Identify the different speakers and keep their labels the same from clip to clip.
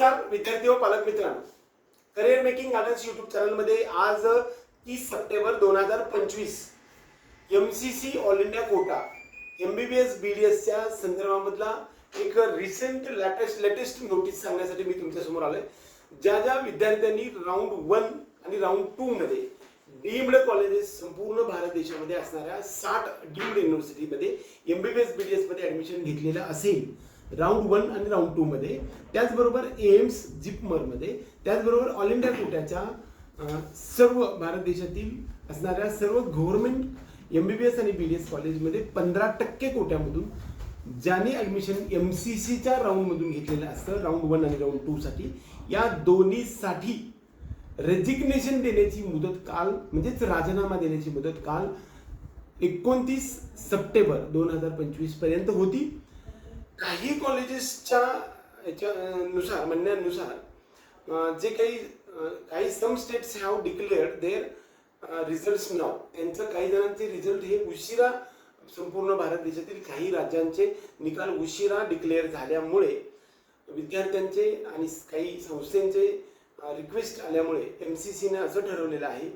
Speaker 1: नमस्कार विद्यार्थी व पालक मित्रांनो. करिअर मेकिंग गार्डन्स युट्यूब चॅनलमध्ये आज तीस सप्टेंबर दोन हजार पंचवीस M C C all India quota M B B S B D एसच्या संदर्भामधला एक रिसेंट लेटेस्ट लेटेस्ट नोटीस सांगण्यासाठी मी तुमच्यासमोर आलोय. ज्या ज्या विद्यार्थ्यांनी राऊंड वन आणि राऊंड टू मध्ये डीम्ड कॉलेजेस संपूर्ण भारत देशामध्ये असणाऱ्या साठ deemed युनिव्हर्सिटीमध्ये M B B S B D एसमध्ये ॲडमिशन घेतलेलं असेल राऊंड वन आणि राऊंड टू मध्ये. त्याचबरोबर एम्स जिपमरमध्ये त्याचबरोबर ऑल इंडिया कोट्याच्या सर्व भारत देशातील असणाऱ्या सर्व government M B B S आणि बी डी एस कॉलेजमध्ये पंधरा टक्के कोट्यामधून ज्याने ॲडमिशन एम सी सीच्या राऊंडमधून घेतलेलं असतं राऊंड वन आणि राऊंड टूसाठी या दोन्हीसाठी रेजिग्नेशन देण्याची मुदत काल म्हणजेच राजीनामा देण्याची मुदत काल एकोणतीस सप्टेंबर दोन हजार पंचवीसपर्यंत होती. काही कॉलेजेसच्या याच्या नुसार म्हणण्यानुसार जे काही काही some states have declared their result नाव त्यांचं काही जणांचे रिझल्ट हे उशिरा संपूर्ण भारत देशातील काही राज्यांचे निकाल उशिरा डिक्लेअर झाल्यामुळे विद्यार्थ्यांचे आणि काही संस्थांचे रिक्वेस्ट आल्यामुळे एम सी सीने असं ठरवलेलं आहे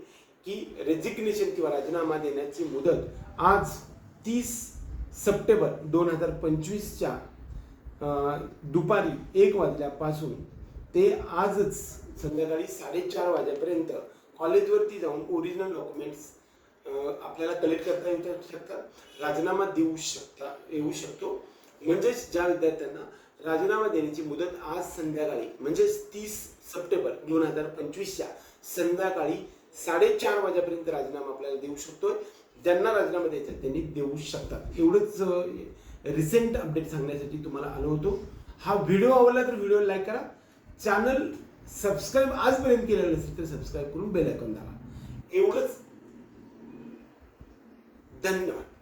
Speaker 1: की रेजिग्नेशन किंवा राजीनामा देण्याची मुदत आज तीस सप्टेंबर दोन हजार पंचवीसच्या दुपारी एक वाजल्यापासून ते आजच संध्याकाळी साडेचार वाजेपर्यंत कॉलेजवरती जाऊन ओरिजिनल डॉक्युमेंट्स आपल्याला कलेक्ट करता येऊ शकतात. राजीनामा देऊ शकता येऊ शकतो. म्हणजेच ज्या विद्यार्थ्यांना राजीनामा देण्याची मुदत आज संध्याकाळी म्हणजेच तीस सप्टेंबर दोन हजार पंचवीसच्या संध्याकाळी साडेचार वाजेपर्यंत राजीनामा आपल्याला देऊ शकतोय. ज्यांना राजीनामा द्यायचा त्यांनी देऊ शकतात. एवढंच रिसेंट अपडेट सांगण्यासाठी तुम्हाला आलो होतो. हा व्हिडिओ आवडला तर व्हिडिओ लाईक करा. चॅनल सबस्क्राईब आजपर्यंत केलेलं नसेल तर सबस्क्राईब करून बेल आयकॉन दाबा. एवढंच. धन्यवाद.